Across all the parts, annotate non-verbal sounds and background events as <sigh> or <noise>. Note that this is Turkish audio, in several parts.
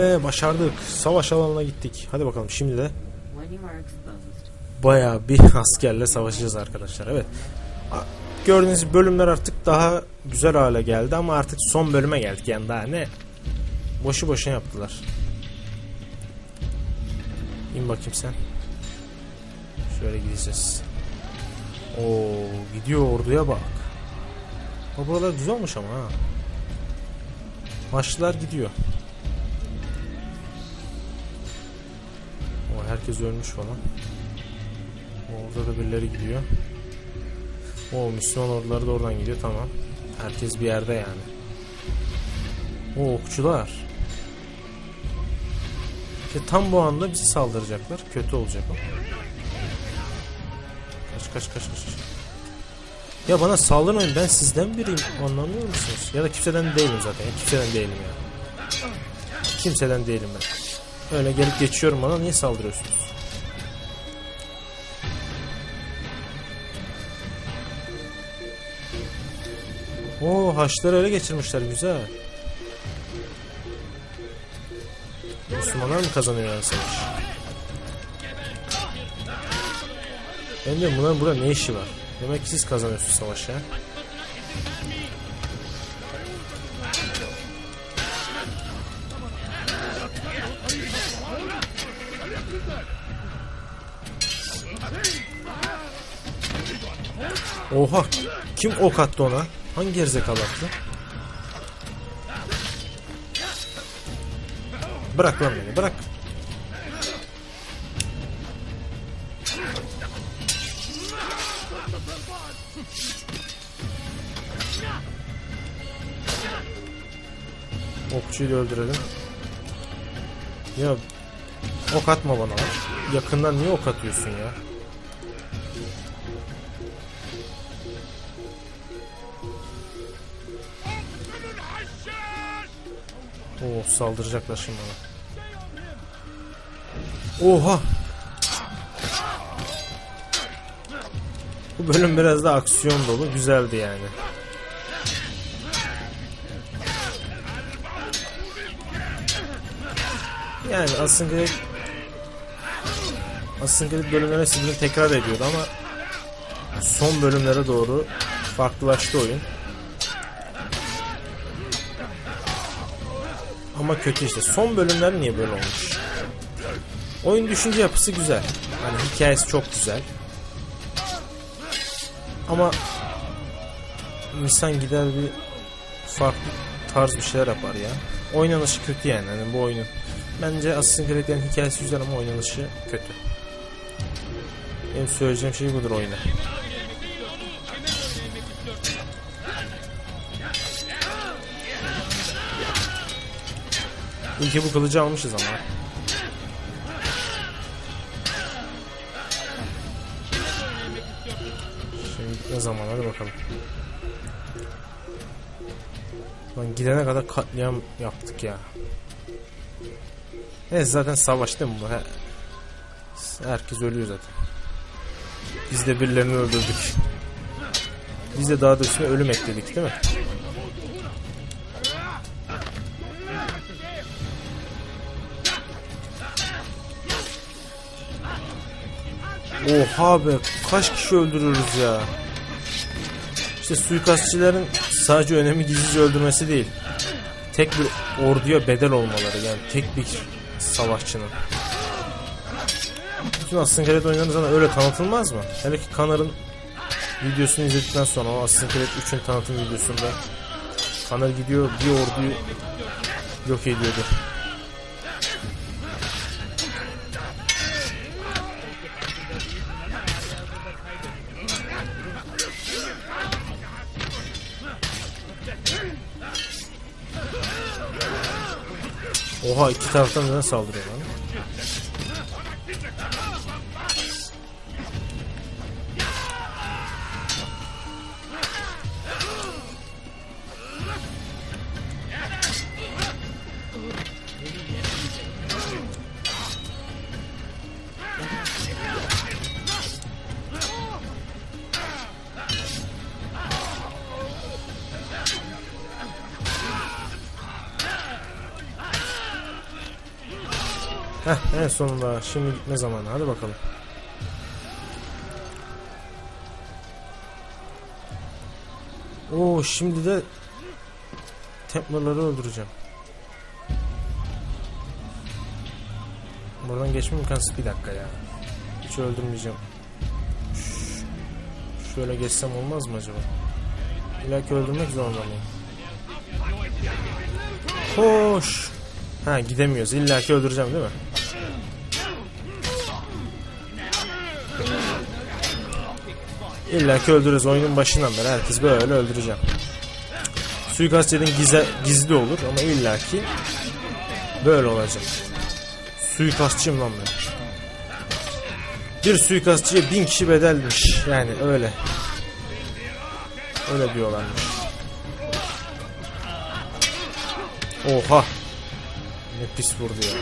Ve başardık. Savaş alanına gittik. Hadi bakalım şimdi de bayağı bir <laughs> askerle savaşacağız arkadaşlar. Evet. Gördüğünüz bölümler artık daha güzel hale geldi ama artık son bölüme geldik. Yani daha ne? Boşu boşuna yaptılar. İn bakayım sen. Şöyle gideceğiz. Oo gidiyor orduya bak. Ha, buralar güzel olmuş ama ha. Maçlılar gidiyor. Herkes ölmüş falan. Orada da birileri gidiyor. O Müslüman orduları da oradan gidiyor tamam. Herkes bir yerde yani. O okçular. İşte tam bu anda bizi saldıracaklar. Kötü olacak o. Kaç kaç kaç kaç. Ya bana saldırmayın ben sizden biriyim. Anlamıyor musunuz? Ya da kimseden değilim zaten. Kimseden değilim ya. Kimseden değilim ben. Öyle gelip geçiyorum bana niye saldırıyorsunuz? Oo haçları öyle geçirmişler güzel. Müslümanlar mı kazanıyor savaş? Ben diyorum bunların burada ne işi var? Demek ki siz kazanıyorsunuz savaşı ha? Oha! Kim ok attı ona? Hangi gerizekalı attı? Bırak lan beni, bırak. Okçuyu da öldürelim. Ya ok atma bana. Yakından niye ok atıyorsun ya? Saldıracaklar şimdi bana. Oha! Bu bölüm biraz da aksiyon dolu. Güzeldi yani. Yani Assassin's Creed Assassin's Creed bölümleri sizi tekrar ediyordu ama son bölümlere doğru farklılaştı oyun. Ama kötü işte. Son bölümler niye böyle olmuş? Oyun düşünce yapısı güzel. Hani hikayesi çok güzel. Ama insan gider bir farklı tarz bir şeyler yapar ya. Oynanışı kötü yani. Hani bu oyunun. Bence Assassin's Creed'lerin hikayesi güzel ama oynanışı kötü. Benim söyleyeceğim şey budur oyuna. İyi ki bu kılıcı almışız ama. Şimdi ne zaman hadi bakalım. Lan gidene kadar katliam yaptık ya. Neyse zaten savaş değil mi bu? He- Herkes ölüyor zaten. Biz de birilerini öldürdük. Biz de daha da üstüne ölüm ekledik değil mi? Oha be kaç kişi öldürürüz ya. İşte suikastçilerin sadece önemi gizlice öldürmesi değil. Tek bir orduya bedel olmaları yani tek bir savaşçının. Bütün Assassin's Creed oyunları sana öyle tanıtılmaz mı? Hele ki Connor'ın videosunu izledikten sonra o Assassin's Creed 3'ün tanıtım videosunda Connor gidiyor bir orduyu yok ediyordu. Oha iki taraftan neden saldırıyor lan? Heh en sonunda şimdi gitme zamanı hadi bakalım. Oo şimdi de Templar'ları öldüreceğim. Buradan geçme imkansız bir dakika ya. Hiç öldürmeyeceğim. Ş- şöyle geçsem olmaz mı acaba? İlla öldürmek zorunda mıyım? Koş. Ha gidemiyoruz. İlla öldüreceğim değil mi? İlla ki öldürürüz. Oyunun başından beri herkes böyle öldüreceğim. Suikast dediğin gizli olur ama illa ki böyle olacak. Suikastçıyım lan ben. Bir suikastçıya bin kişi bedelmiş. Yani öyle. Öyle diyorlarmış. Oha. Ne pis vurdu ya.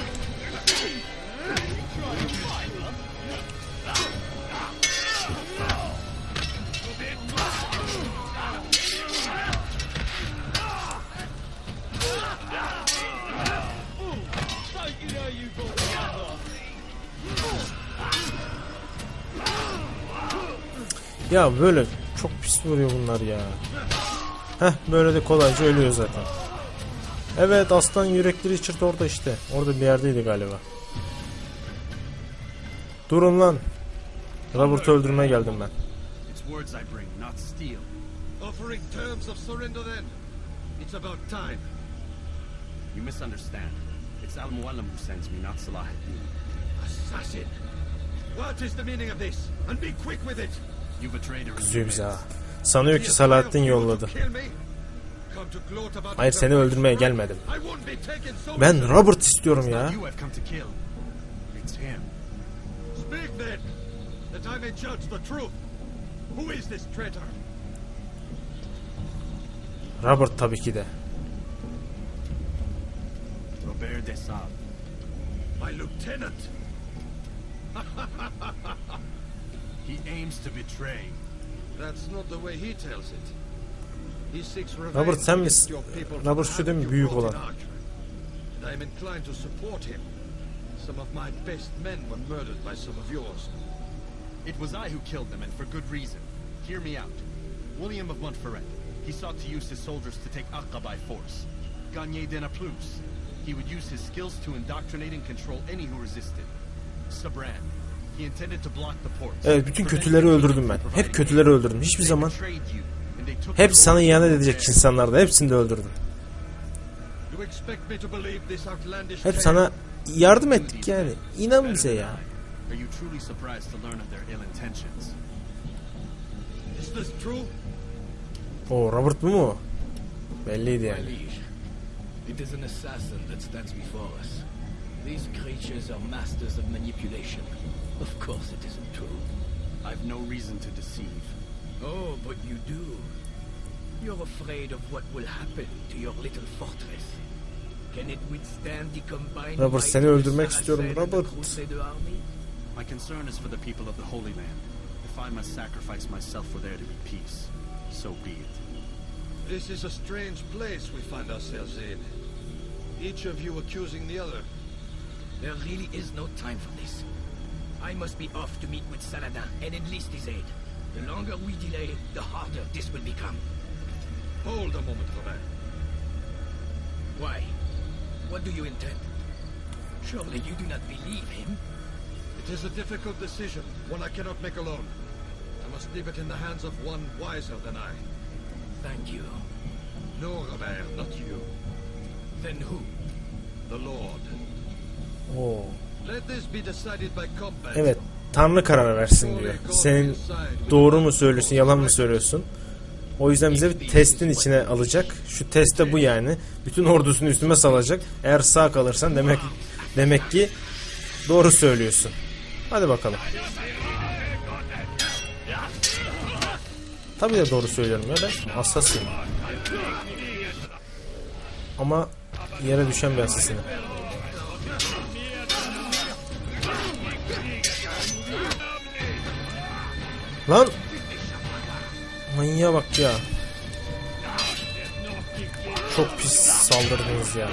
Ya böyle çok pis vuruyor bunlar ya. Heh böyle de kolayca ölüyor zaten. Evet aslan yürekli Richard orada işte. Orada bir yerdeydi galiba. Durun lan. Robert'ı öldürmeye geldim ben. Offering terms of surrender then. It's about time. You misunderstand. It's Al Mualim who sends me, not Salahuddin. Assassin! What is the meaning of this? And be quick with it! Kızıyor. Sanıyor ki Salahattin yolladı. Hayır seni öldürmeye gelmedim. Ben Robert istiyorum ya. Robert tabii ki de. Robert Desab. My lieutenant. <laughs> He aims to betray. That's not the way he tells it. He seeks revenge Robert sen against misin? your people Robert for şu değil mi? having Büyük you olan. in And I am inclined to support him. Some of my best men were murdered by some of yours. It was I who killed them, and for good reason. Hear me out. William of Montferrat. He sought to use his soldiers to take Acre by force. Gagne de Naplouse. He would use his skills to indoctrinate and control any who resisted. Sabran. Evet bütün kötüleri öldürdüm ben. Hep kötüleri öldürdüm. Hiçbir zaman hep sana ihanet edecek insanlar da hepsini de öldürdüm. Hep sana yardım ettik yani. İnan bize ya. O Robert bu mu? Belliydi yani. it is an assassin that stands before us. These creatures are masters of manipulation. Of course it isn't true. I've no reason to deceive. Oh, but you do. You're afraid of what will happen to your little fortress. Can it withstand the combined Robert, might seni of the öldürmek Saracen istiyorum, Robert. Crusader army? My concern is for the people of the Holy Land. If I must sacrifice myself for there to be peace, so be it. This is a strange place we find ourselves in. Each of you accusing the other. There really is no time for this. I must be off to meet with Saladin and enlist his aid. The longer we delay, the harder this will become. Hold a moment, Robert. Why? What do you intend? Surely you do not believe him? It is a difficult decision, one I cannot make alone. I must leave it in the hands of one wiser than I. Thank you. No, Robert, not you. Then who? The Lord. Oo. Evet. Tanrı karar versin diyor. Senin doğru mu söylüyorsun, yalan mı söylüyorsun? O yüzden bize bir testin içine alacak. Şu teste bu yani. Bütün ordusunu üstüme salacak. Eğer sağ kalırsan demek demek ki doğru söylüyorsun. Hadi bakalım. Tabii de doğru söylüyorum ya ben hassasıyım. Ama yere düşen bir hassasıyım. Lan. Manyağa bak ya. Çok pis saldırdınız ya.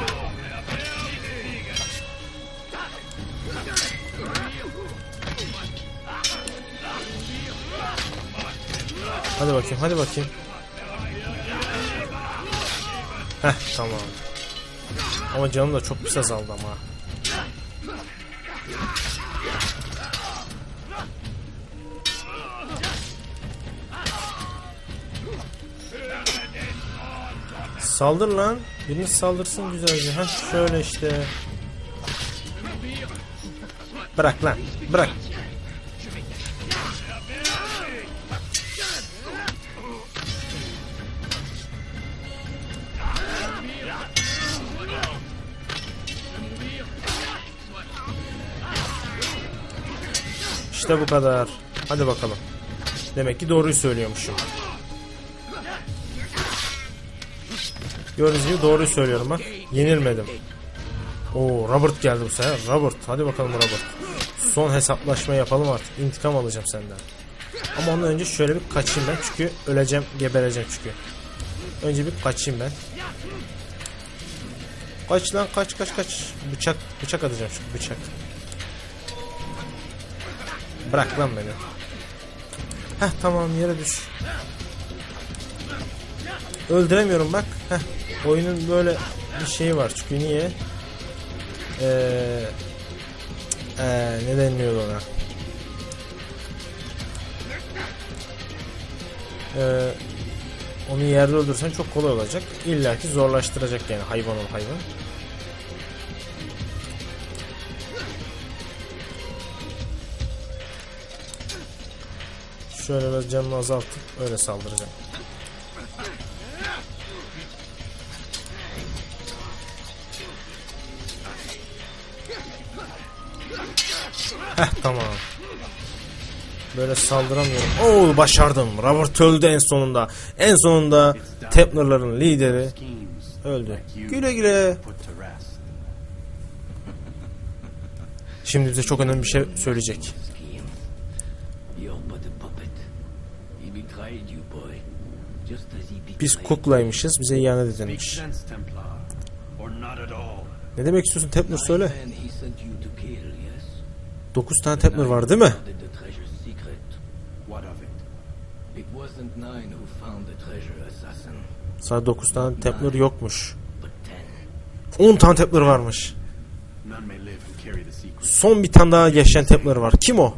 Hadi bakayım hadi bakayım. Heh tamam. Ama canım da çok pis azaldı ama. Saldır lan. Biriniz saldırsın güzelce. Heh şöyle işte. Bırak lan. Bırak. İşte bu kadar. Hadi bakalım. Demek ki doğruyu söylüyormuşum. Gördüğünüz gibi doğruyu söylüyorum bak. Yenilmedim. Oo Robert geldi bu sefer. Robert hadi bakalım Robert. Son hesaplaşma yapalım artık. İntikam alacağım senden. Ama ondan önce şöyle bir kaçayım ben. Çünkü öleceğim, gebereceğim çünkü. Önce bir kaçayım ben. Kaç lan kaç kaç kaç. Bıçak bıçak atacağım çünkü bıçak. Bırak lan beni. Heh tamam yere düş. Öldüremiyorum bak. Heh. Oyunun böyle bir şeyi var çünkü niye? Ee, ee, ne deniliyordu ona? Ee, onu yerde öldürsen çok kolay olacak. İlla ki zorlaştıracak yani hayvan ol hayvan. Şöyle biraz canını azaltıp öyle saldıracağım. Tamam. Böyle saldıramıyorum. Oo başardım. Robert öldü en sonunda. En sonunda Templar'ların lideri öldü. Güle güle. Şimdi bize çok önemli bir şey söyleyecek. Biz kuklaymışız. Bize ihanet edilmiş. Ne demek istiyorsun Templar söyle. 9 tane Templar var değil mi? Did the treasure's secret? What of it? It wasn't nine who found the treasure, assassin, Sadece 9 tane Templar yokmuş. but ten. 10 tane Templar varmış. None may live and carry the secret. Son bir tane daha yaşayan Templar var. Kim o?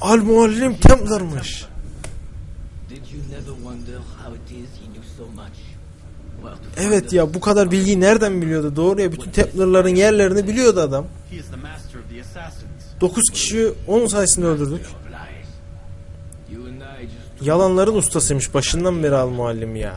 Al Muallim Templar'mış. Evet ya bu kadar bilgiyi nereden biliyordu? Doğru ya bütün Templar'ların yerlerini biliyordu adam. He is the master of the assassins. 9 kişiyi onun sayesinde öldürdük. Yalanların ustasıymış başından beri Al Muallim ya.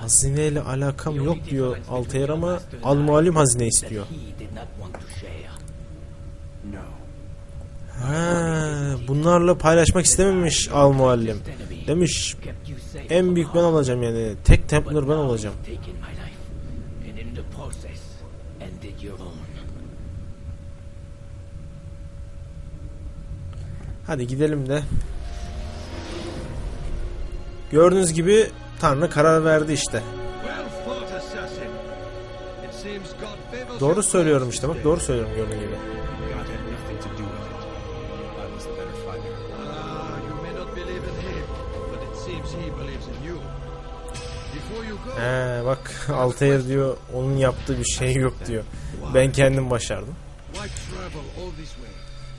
Hazineyle alakam The yok diyor Altair ama your master and Al I Muallim hazine istiyor. He did not want to share. No. Ha, bunlarla paylaşmak istememiş Al Muallim. Demiş en büyük ben olacağım yani. Tek Templar ben olacağım. Hadi gidelim de. Gördüğünüz gibi Tanrı karar verdi işte. Doğru söylüyorum işte bak doğru söylüyorum gördüğün gibi. He bak Altair diyor onun yaptığı bir şey yok diyor. Ben kendim başardım.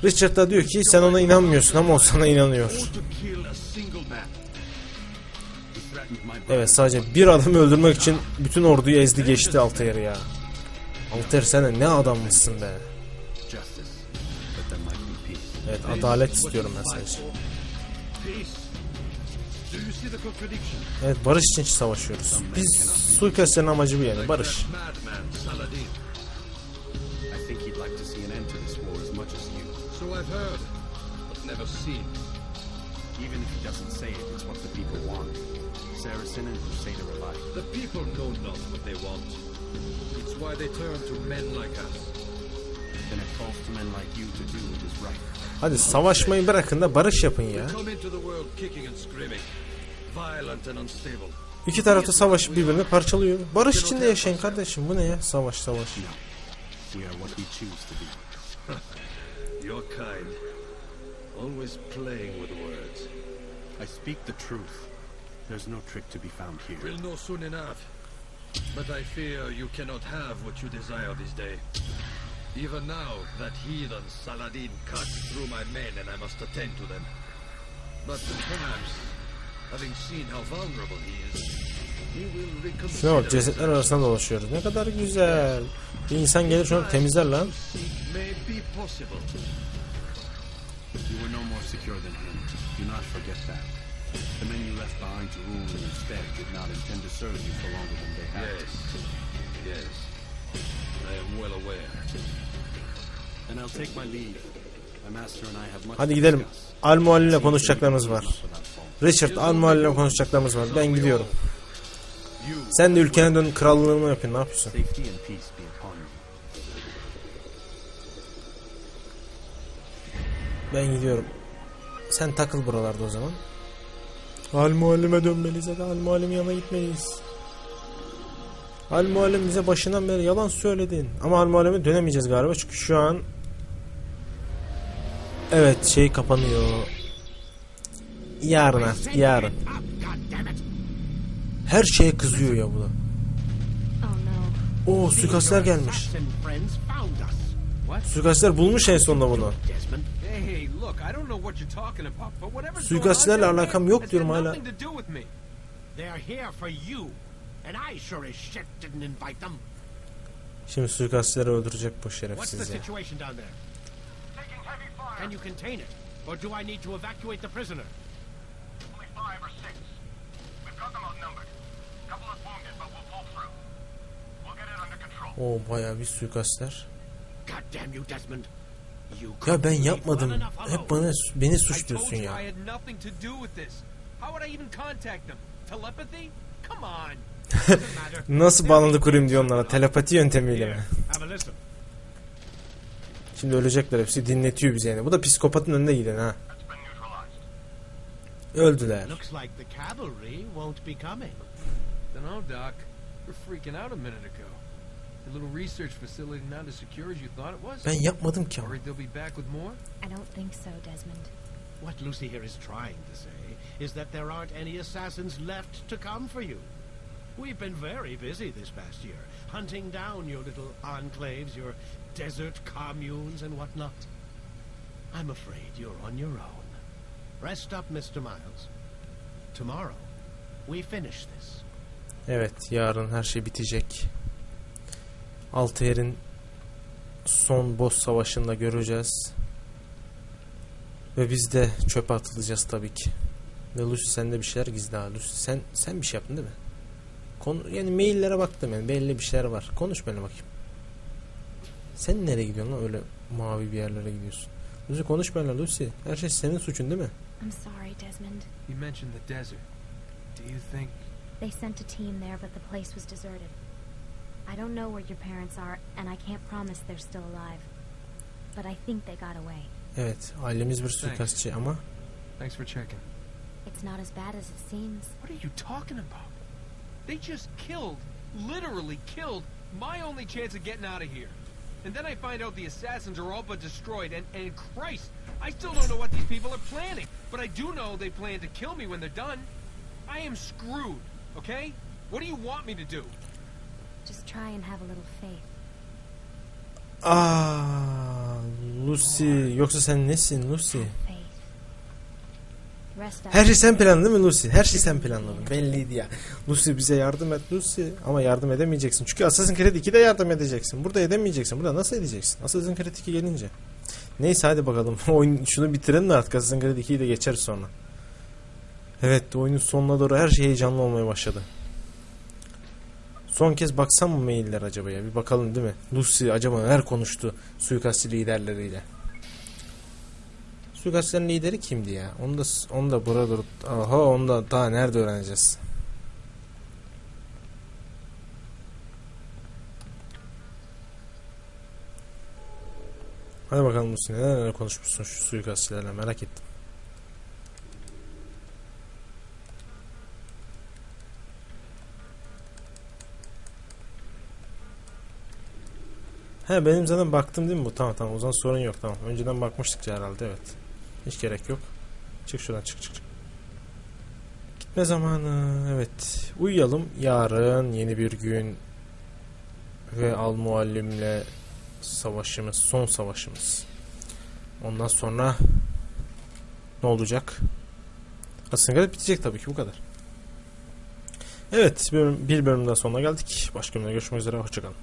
Richard da diyor ki sen ona inanmıyorsun ama o sana inanıyor. Evet sadece bir adamı öldürmek için bütün orduyu ezdi geçti Altair ya. Altair sen ne adammışsın be. Evet adalet istiyorum ben sadece. Evet barış için savaşıyoruz. Biz suikastlerin amacı bu yani barış. That madman, Saladin. I think he'd like to see an end to this war as much as you. So I've heard, but never seen. Even if he doesn't say it, it's what the people want. Saracen and Crusader alike. The people know not what they want. It's why they turn to men like us. then it falls to men like you to do what is right. Hadi savaşmayı bırakın da barış yapın ya. Come into the world kicking and screaming, violent and unstable. İki tarafta savaşıp birbirini parçalıyor. Barış içinde yaşayın kardeşim. Bu ne ya? Savaş savaş. We are what we choose to be. <laughs> Your kind, always playing with words. I speak the truth. There's no trick to be found here. We'll know soon enough. But I fear you cannot have what you desire this day. Even now, that heathen Saladin cuts through my men and I must attend to them. But perhaps, having seen how vulnerable he is, he will Şuna reconsider. bak cesetler arasında dolaşıyoruz. Ne kadar güzel. Bir insan gelir şunu temizler lan. Secure than him. Do not forget that. The men you left behind to rule in your stead did not intend to serve you for longer than they had. Yes, yes. I am well aware. And I'll take my leave. My master and I have much Hadi to gidelim. discuss. Almual ile konuşacaklarımız var. Richard Almual ile konuşacaklarımız var. Ben gidiyorum. Sen de ülkene dön krallığını yapın. Ne yapıyorsun? and. Ben gidiyorum. Sen takıl buralarda o zaman. Al muallime dönmeliyiz hadi al muallim yanına gitmeliyiz. Al muallim bize başından beri yalan söyledin. Ama al muallime dönemeyeceğiz galiba çünkü şu an Evet şey kapanıyor. Yarın artık yarın. Her şeye kızıyor ya bu da. Oh. Oo suikastler gelmiş. Suikastler bulmuş en sonunda bunu. Down alakam yok diyorum hala. nothing to do with me. They're here for you. And I sure as shit didn't invite them. Şimdi suikastçileri öldürecek bu What's the şerefsiz ya. Can you contain it? Or do I need to evacuate the prisoner? Only five or six. We've got them outnumbered. Couple of wounded, but we'll pull through. We'll get it under control. Oo bayağı bir suikastler. God damn you, Desmond. Ya ben yapmadım. Hep bana beni suçluyorsun ya. <laughs> Nasıl bağlantı kurayım diyor onlara. Telepati yöntemiyle mi? Şimdi ölecekler hepsi dinletiyor bizi yani. Bu da psikopatın önünde giden ha. Öldüler. Looks like the cavalry won't be coming. Dunno, Doc. We're freaking out a minute ago. The little research facility not as secure as you thought it was? Ben yapmadım ki ama. Worried they'll be back with more? I don't think so, Desmond. What Lucy here is trying to say is that there aren't any assassins left to come for you. We've been very busy this past year, hunting down your little enclaves, your desert communes and whatnot. I'm afraid you're on your own. Rest up, Mr. Miles. Tomorrow, we finish this. Evet yarın her şey bitecek. Altair'in son boss savaşında göreceğiz. Ve biz de çöpe atılacağız tabii ki. Ve Lucy sende bir şeyler gizli ha. Lucy sen, sen bir şey yaptın değil mi? Konu, yani maillere baktım yani belli bir şeyler var. Konuş benimle bakayım. Sen nereye gidiyorsun lan öyle mavi bir yerlere gidiyorsun. Lucy konuş benimle Lucy. Her şey senin suçun değil mi? I'm sorry, Desmond. You mentioned the desert. Do you think... They sent a team there, but the place was deserted. I don't know where your parents are, and I can't promise they're still alive. But I think they got away. Evet ailemiz bir suikastçı ama Thanks for checking. It's not as bad as it seems. What are you talking about? They just killed, literally killed, my only chance of getting out of here. And then I find out the assassins are all but destroyed, and, and Christ, I still don't know what these people are planning. But I do know they plan to kill me when they're done. I am screwed, okay? What do you want me to do? Just try and have a little faith. Aa, Lucy yoksa sen nesin Lucy? Her şey sen planladın değil mi Lucy? Her şey sen planladın. Belliydi ya. Lucy bize yardım et Lucy. Ama yardım edemeyeceksin. Çünkü Assassin's Creed 2'de yardım edeceksin. Burada edemeyeceksin. Burada nasıl edeceksin? Assassin's Creed 2 gelince. Neyse hadi bakalım. <laughs> Oyun şunu bitirelim de artık Assassin's Creed 2'yi de geçeriz sonra. Evet oyunun sonuna doğru her şey heyecanlı olmaya başladı. Son kez baksam mı mailler acaba ya? Bir bakalım değil mi? Lucy acaba neler konuştu suikastçı liderleriyle? Suikastçıların lideri kimdi ya? Onu da onu da burada durup aha onu da daha nerede öğreneceğiz? Hadi bakalım neler neler konuşmuşsun şu suikastçilerle merak ettim. He benim zaten baktım değil mi bu? Tamam tamam o zaman sorun yok tamam. Önceden bakmıştık herhalde evet. Hiç gerek yok. Çık şuradan çık çık çık. Gitme zamanı evet. Uyuyalım. Yarın yeni bir gün ve al muallimle savaşımız son savaşımız. Ondan sonra ne olacak? Aslında bitecek tabii ki bu kadar. Evet bir bölüm, bir bölümden sonuna geldik. Başka bölümde görüşmek üzere. Hoşçakalın.